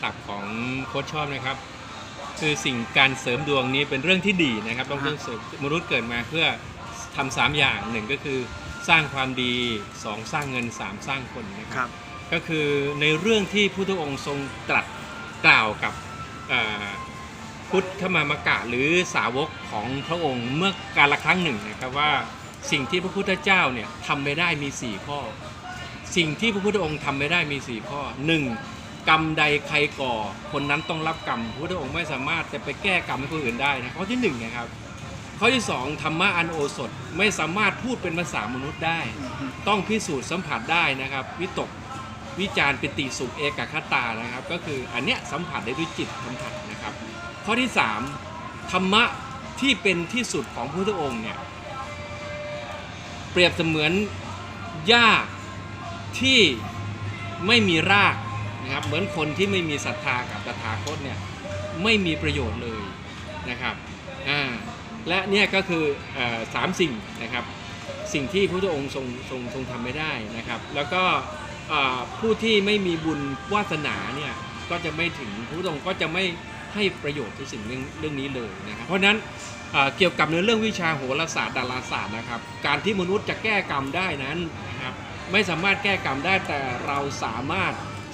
คลับของโค้ชชอบนะครับ คือสิ่งการเสริมดวงนี้เป็นเรื่องที่ดีนะครับต้องฮะเรื่องเสริมมนุษย์เกิดมาเพื่อทำสามอย่างหนึ่งก็คือสร้างความดีสองสร้างเงินสามสร้างคนนะคครับรับก็คือในเรื่องที่พุทธองค์ทรงตรัสกล่าวกับเอ่อพุทธมามกะหรือสาวกของพระองค์เมื่อการละครั้งหนึ่งนะครับว่าสิ่งที่พระพุทธเจ้าเนี่ยทำไม่ได้มี 4 ข้อ สิ่งที่พระพุทธองค์ทำไม่ได้มี 4 ข้อ 1. กรรมใดใครก่อ คนนั้นต้องรับกรรมพระพุทธองค์ไม่สามารถจะไปแก้กรรมให้คนอื่นได้นะข้อที่หนึ่งนะครับข้อที่สองธรรมะอันโอสถไม่สามารถพูดเป็นภาษามนุษย์ได้ ต้องพิสูจน์สัมผัสได้นะครับ วิตกวิจารปิติสุขเอกคตานะครับ ก็คืออันเนี้ยสัมผัสได้ด้วยจิตสัมผัสนะครับ ข้อที่3ธรรมะที่เป็นที่สุดของพระพุทธองค์เนี่ยเปรียบเสมือนหญ้าที่ไม่มีราก นะครับเหมือนคนที่ไม่มีศรัทธากับตถาคตเนี่ยไม่มีประโยชน์เลยนะครับอ่าและเนี่ยก็คืออสามสิ่งนะครับสิ่งที่พระพุทธองค์ทรงทรงทรงทำไม่ได้นะครับ แล้วก็ผู้ที่ไม่มีบุญวาสนาเนี่ยก็จะไม่ถึงพระพุทธองค์ก็จะไม่ให้ประโยชน์ในสิ่งเรื่องเรื่องนี้เลยนะครับเพราะนั้นเอ่อเกี่ยวกับในเรื่องวิชาโหราศาสตร์ดาราศาสตร์นะครับ การที่มนุษย์จะแก้กรรมได้นั้นนะครับไม่สามารถแก้กรรมได้แต่เราสามารถ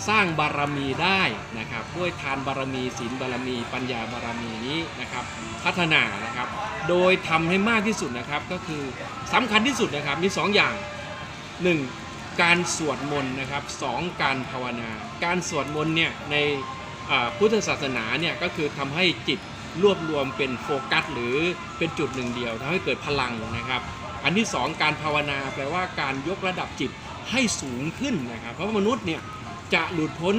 สร้างบารมีได้นะครับ ด้วยทานบารมีศีลบารมี ปัญญาบารมีนี้นะครับ พัฒนานะครับ โดยทำให้มากที่สุดนะครับก็คือสำคัญที่สุดนะครับมีสองอย่าง 1. การสวดมนต์นะครับสองการภาวนา การสวดมนต์เนี่ยในพุทธศาสนาเนี่ยก็คือทำให้จิตรวบรวมเป็นโฟกัส หรือเป็นจุดหนึ่งเดียวทำให้เกิดพลังนะครับ อันที่สองการภาวนาแปลว่าการยกระดับจิตให้สูงขึ้นนะครับ เพราะมนุษย์เนี่ย จะหลุดพ้น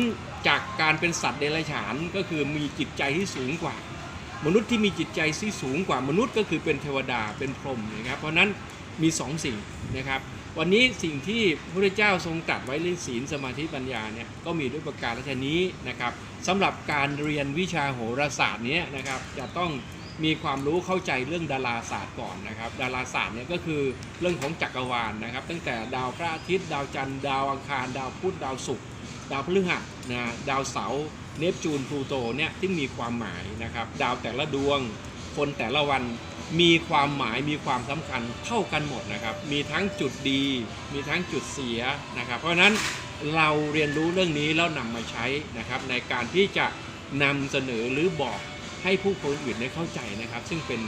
จากการเป็นสัตว์เดรัจฉานก็คือมีจิตใจที่สูงกว่า มนุษย์ที่มีจิตใจที่สูงกว่ามนุษย์ก็คือเป็นเทวดาเป็นพรหมนะครับเพราะนั้นมีสองสิ่งนะครับ วันนี้สิ่งที่พระเจ้าทรงตรัสไว้เรื่องศีลสมาธิปัญญาเนี่ยก็มีด้วยประการลักษณะนี้นะครับสำหรับการเรียนวิชาโหราศาสตร์นี้นะครับจะต้อง มีความรู้เข้าใจเรื่องดาราศาสตร์ก่อนนะครับ ดาราศาสตร์เนี่ยก็คือเรื่องของจักรวาลนะครับ ตั้งแต่ดาวพระอาทิตย์ ดาวจันทร์ดาวอังคาร ดาวพุธดาวศุกร์ดาวพฤหัสนะดาวเสาร์เนปจูนพลูโตเนี่ยที่มีความหมายนะครับ ดาวแต่ละดวง คนแต่ละวันมีความหมายมีความสำคัญเท่ากันหมดนะครับ มีทั้งจุดดี มีทั้งจุดเสียนะครับ เพราะฉะนั้นเราเรียนรู้เรื่องนี้แล้วนำมาใช้นะครับ ในการที่จะนำเสนอหรือบอก ให้ผู้คนอื่นได้เข้าใจนะครับ ซึ่งเป็น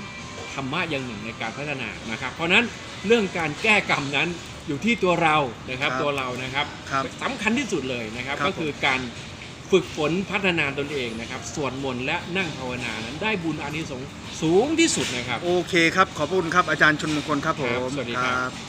ธรรมะอย่างหนึ่งในการพัฒนานะครับ เพราะฉะนั้นเรื่องการแก้กรรมนั้นอยู่ที่ตัวเรานะครับครับตัวเรานะครับครับสำคัญที่สุดเลยนะครับ ครับ ก็คือการฝึกฝนพัฒนาตนเองนะครับสวดมนต์และนั่งภาวนานั้นได้บุญอานิสงส์สูงที่สุดนะครับ โอเคครับ ขอบคุณครับอาจารย์ชนมงคลครับผครับมสวัสดีครับ บ